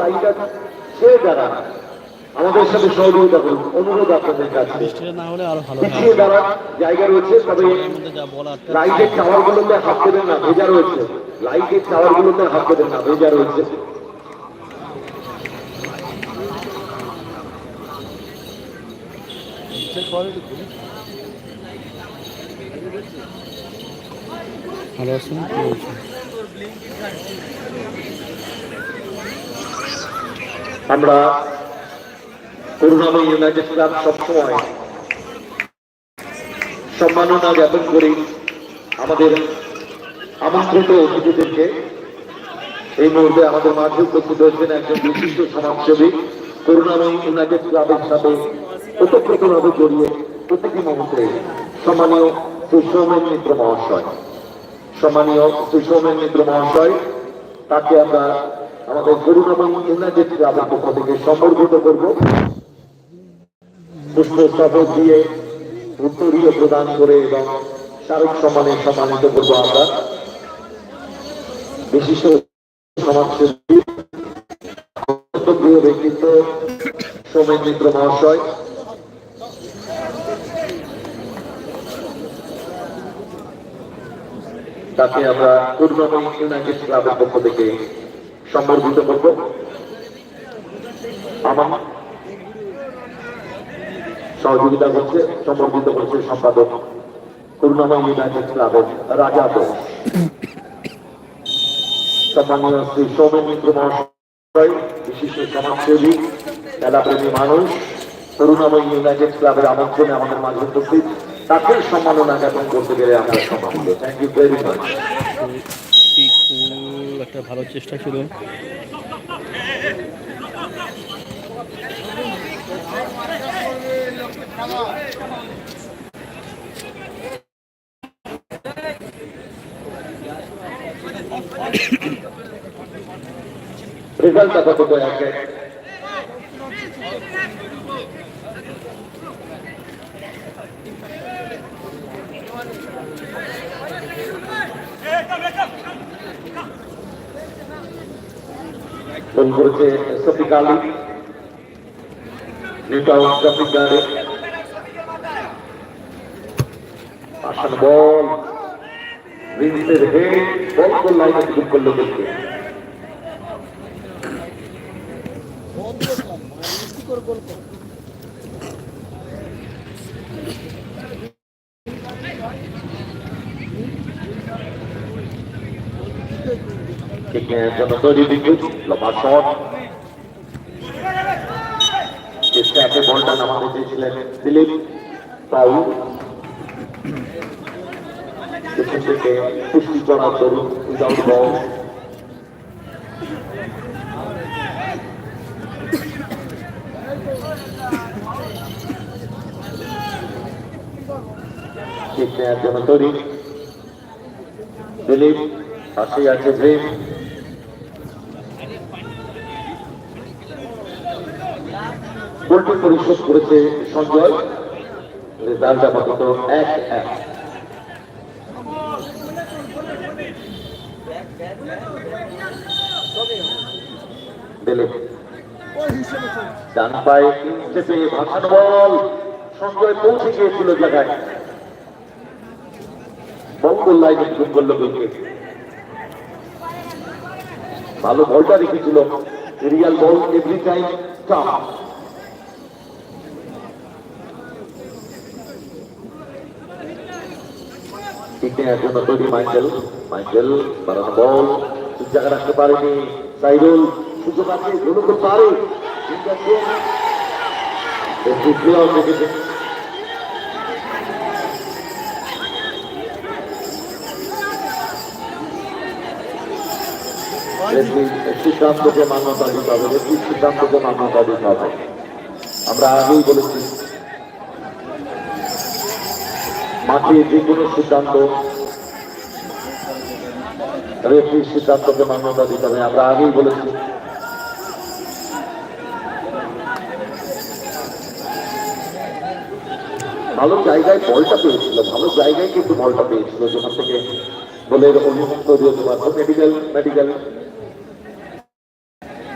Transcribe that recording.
লাইনটা ছেড়ে দাঁড়ান আমাদের সাথে সহযোগিতা করুন অনুরোধ আপনাদের কাছে। পিছিয়ে জায়গা রয়েছে তবে লাইটের টাওয়ার গুলোতে হাত দেবেন না ভেজা রয়েছে। লাইটের টাওয়ার গুলোতে হাত দেবেন না ভেজা রয়েছে। ভালো আছেন আমরা করুণাময় ইউনাইটেড ক্লাব সবসময় সম্মাননা জ্ঞাপন করি আমাদের আমন্ত্রিত অতিথিদেরকে। এই মুহূর্তে আমাদের মাঝে উপস্থিত হয়েছেন একজন বিশিষ্ট সমাজসেবী, করুণাময় ইউনাইটেড ক্লাবের সাথে ওতপ্রোতভাবে জড়িয়ে প্রতিটি মুহূর্তে সম্মানীয় শ্রী সৌমেন মিত্র মহাশয়। সম্মানীয় শ্রী সৌমেন মিত্র মহাশয়, তাকে আমরা আমাদের করুণাময় ইউনাইটেড ক্লাবের পক্ষ থেকে সম্বর্ধিত করব। পুষ্পস্তবক দিয়ে উত্তরীয় প্রদান করে এবং স্মারক সম্মানে সম্মানিত করব আমরা। বিশিষ্ট সমাজসেবী প্রিয় ব্যক্তিত্ব, সৌমেন মিত্র মহাশয়। তাকে আমরা করুণাময় ইউনাইটেড পক্ষ থেকে সম্বর্ধিত করব। আমার সহযোগিতা করছে সম্বর্ধিত করছে সম্পাদক করুণাময় ইউনাইটেড ক্লাবের রাজা বোস সম্মানীয় শ্রী সৌমেন মিত্র মহাশয়, বিশিষ্ট সমাজসেবী, খেলাপ্রেমী মানুষ, করুণাময় ইউনাইটেড ক্লাবের আমন্ত্রণে আমাদের মাঝে উপস্থিত। তাকে সম্মাননা জ্ঞাপন করতে গেলে আমরা সম্মানিত থ্যাংক ইউ ভেরি মাচ একটা ভালো চেষ্টা ছিল। রেজাল্ট আপাতত একে ফোন করেছে Shafiq Ali New Town traffic গার্ডে আসান বল রিন্সের হেড বল গোল লাইনে শুট করল দেখতে কিকের জন্য তৈরি বিদ্যুৎ লম্বা শট স্ট্যাপে বলটা নামাতে চেয়েছিলেন দিলীপ পাউল পেছন থেকে পুষ্টি করার দরুন উইদাউট বল কিক নেওয়ার জন্য তৈরি দিলীপ পাশে আছে ভীম গোলটি পরিশোধ করেছে সঞ্জয়। রেজাল্ট এক ডান পায়ে তিন স্টেপে ভাসানো বল। সঞ্জয় পৌঁছে গিয়েছিল জায়গায়। বঙ্গল লাইনে শুট করল ভালো বলটা রেখেছিল। Real ball every time tough তৈরি মাইকেল মাইকেল বাড়ানো বল ঠিক জায়গা রাখতে পারেনি সাইরুল সুযোগ আছে গোল করতে পারে ঠিক আছে একটু প্লেয়ার রেখেছে রেফারির সিদ্ধান্তকে মান্যতা দিতে হবে সিদ্ধান্তকে মান্যতা দিতে হবে আমরা আগেই বলেছি মাঠে যে কোনো সিদ্ধান্ত, রেফারির সিদ্ধান্তকে মান্যতা দিতে হবে। আমরা আগেই বলেছি। ভালো জায়গায় বলটা পেয়েছিল, ভালো জায়গায় কিন্তু বলটা পেয়েছিল। যেখান থেকে বলের অনুমোদন মেডিকেল মেডিকেল